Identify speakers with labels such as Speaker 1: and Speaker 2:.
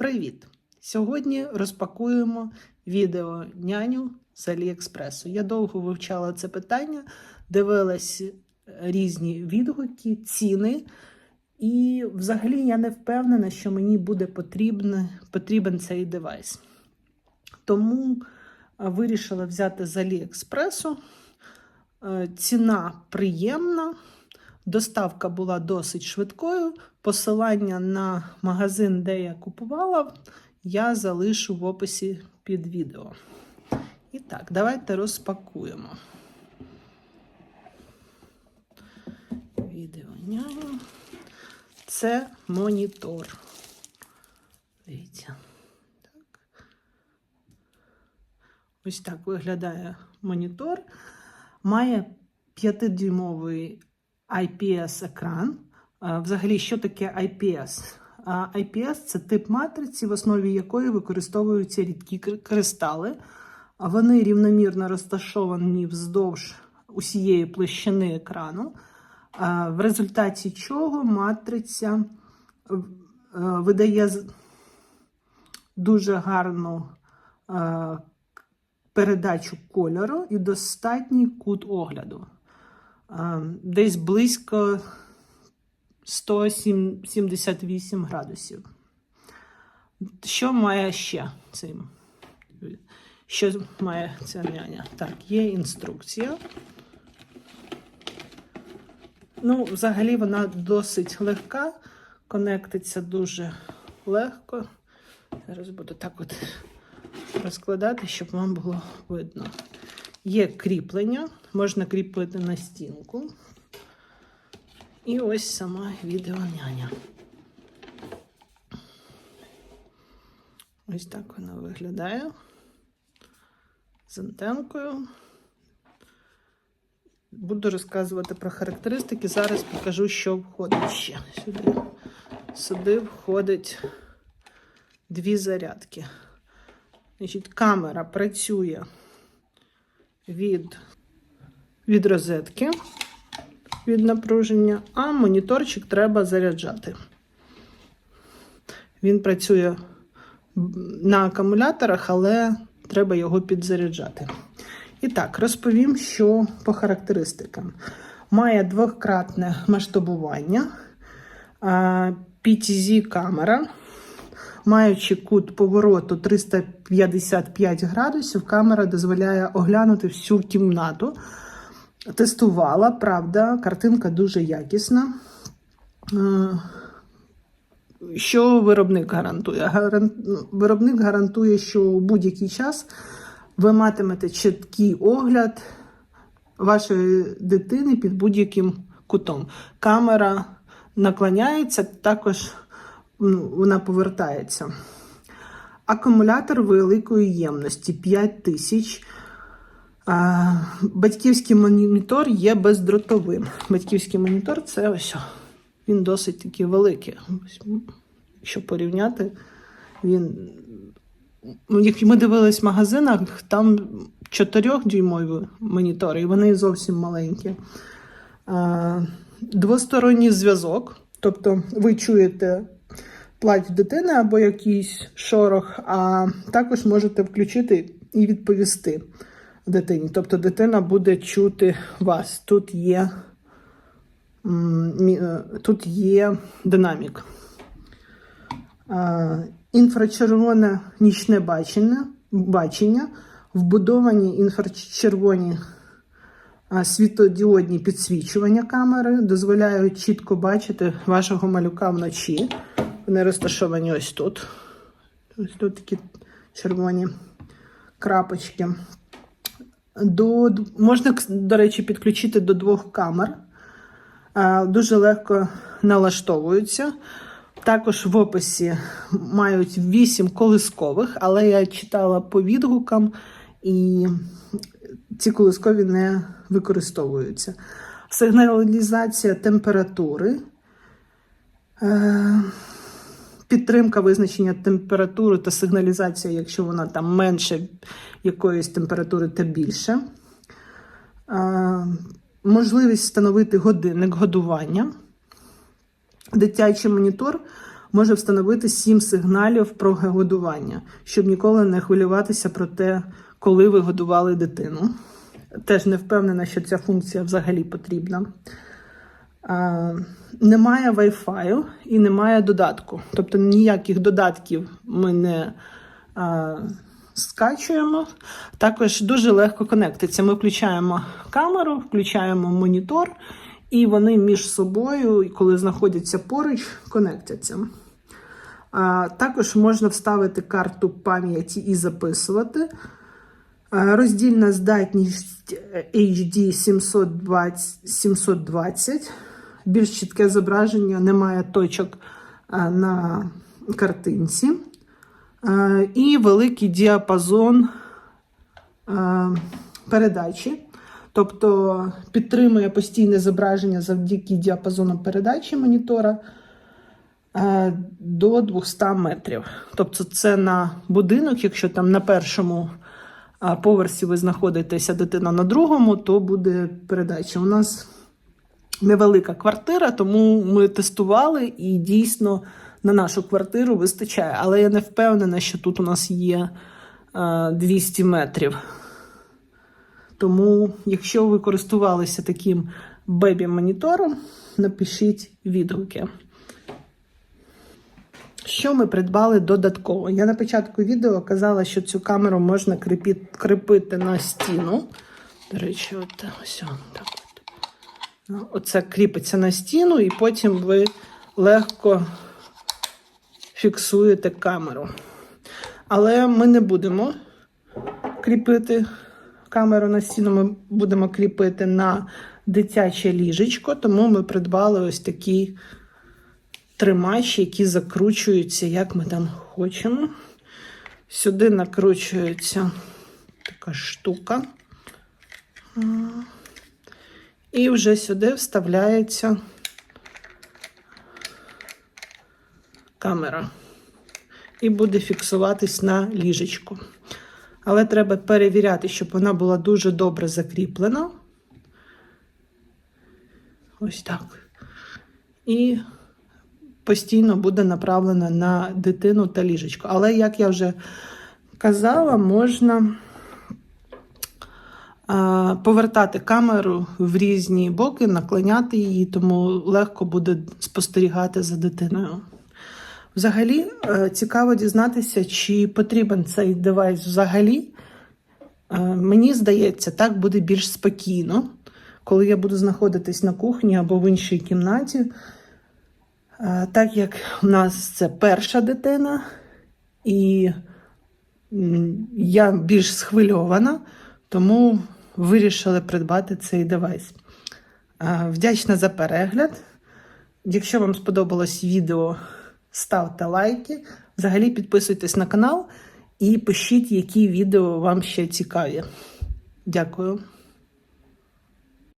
Speaker 1: Привіт! Сьогодні розпакуємо відео няню з Аліекспресу. Я довго вивчала це питання, дивилась різні відгуки, ціни. І взагалі я не впевнена, що мені буде потрібен, потрібен цей девайс. Тому вирішила взяти з Аліекспресу. Е, Ціна приємна. Доставка була досить швидкою. Посилання на магазин, де я купувала, я залишу в описі під відео. І так, давайте розпакуємо. Відео няню. Це монітор. Дивіться. Так. Ось так виглядає монітор. Має 5-дюймовий IPS-екран. Взагалі, що таке IPS? IPS це тип матриці, в основі якої використовуються рідкі кристали. Вони рівномірно розташовані вздовж усієї площини екрану, в результаті чого матриця е, видає дуже гарну е, передачу кольору і достатній кут огляду. Е, Десь близько 178 градусів. Що має ще цей? Що має ця няня? Так, є інструкція. Ну, взагалі вона досить легка, конектиться дуже легко. Зараз буду так от розкладати, щоб вам було видно. Є кріплення, можна кріпити на стінку. І ось сама відеоняня. Ось так вона виглядає. З антенкою. Буду розказувати про характеристики. Зараз покажу, що входить ще сюди. Сюди входить дві зарядки. Значить, камера працює від, від розетки від напруження, а моніторчик треба заряджати. Він працює на акумуляторах, але треба його підзаряджати. І так, розповім, що по характеристикам. Має двократне масштабування, PTZ камера, маючи кут повороту 355 градусів, камера дозволяє оглянути всю кімнату. Тестувала, правда, картинка дуже якісна. Е, Що виробник гарантує? Виробник гарантує, що у будь-який час ви матимете чіткий огляд вашої дитини під будь-яким кутом. Камера наклоняється, також вона повертається. Акумулятор великої ємності 5000. А, Батьківський монітор є бездротовим. Батьківський монітор це ось. Він досить таки великий. Якщо порівняти, він. ну, Як ми дивились в магазинах, там 4-дюймові монітори, і вони зовсім маленькі. Двосторонній зв'язок. Тобто ви чуєте плач дитини або якийсь шорох, а також можете включити і відповісти дитині. Тобто дитина буде чути вас. Тут є, е, тут є динамік. Інфрачервоне нічне бачення, бачення, вбудовані інфрачервоні світодіодні підсвічування камери дозволяють чітко бачити вашого малюка вночі. Вони розташовані ось тут. Ось тут такі червоні крапочки. До, можна, до речі, підключити до двох камер. Дуже легко налаштовуються. Також в описі мають 8 колискових, але я читала по відгукам, і ці колискові не використовуються. Сигналізація температури. Підтримка визначення температури та сигналізація, якщо вона там менше якоїсь температури та більше. Можливість встановити годинник годування. Дитячий монітор може встановити 7 сигналів про годування, щоб ніколи не хвилюватися про те, коли ви годували дитину. Теж не впевнена, що ця функція взагалі потрібна. Немає Wi-Fi і немає додатку. Тобто ніяких додатків ми не а, скачуємо. Також дуже легко конектиться. Ми включаємо камеру, включаємо монітор, і вони між собою, коли знаходяться поруч, конектяться. А, також можна вставити карту пам'яті і записувати. Роздільна здатність HD 720, 720. Більш чітке зображення, немає точок на картинці. І великий діапазон передачі. Тобто підтримує постійне зображення завдяки діапазону передачі монітора е, до 200 метрів. Тобто, це на будинок, якщо там на першому поверсі ви знаходитеся дитина на другому, то буде передача. У нас невелика квартира, тому ми тестували і дійсно на нашу квартиру вистачає. Але я не впевнена, що тут у нас є е, 200 метрів. Тому, якщо ви користувалися таким бебі-монітором, напишіть відгуки. Що ми придбали додатково? Я на початку відео казала, що цю камеру можна кріпити на стіну. До речі, от ось так Оце кріпиться на стіну, і потім ви легко фіксуєте камеру. Але ми не будемо кріпити камеру на стіну, ми будемо кріпити на дитяче ліжечко, тому ми придбали ось такі тримачі, які закручуються, як ми там хочемо. Сюди накручується така штука. І вже сюди вставляється камера. І буде фіксуватись на ліжечку. Але треба перевіряти, щоб вона була дуже добре закріплена. Ось так. І постійно буде направлена на дитину та ліжечко. Але, як я вже казала, можна повертати камеру в різні боки, наклоняти її, тому легко буде спостерігати за дитиною. Взагалі, е, цікаво дізнатися, чи потрібен цей девайс взагалі. Е, Мені здається, так буде більш спокійно, коли я буду знаходитись на кухні або в іншій кімнаті. Е, Так як у нас це перша дитина, і я більш схвильована, тому вирішили придбати цей девайс. Вдячна за перегляд. Якщо вам сподобалось відео, ставте лайки. Взагалі підписуйтесь на канал і пишіть, які відео вам ще цікаві. Дякую.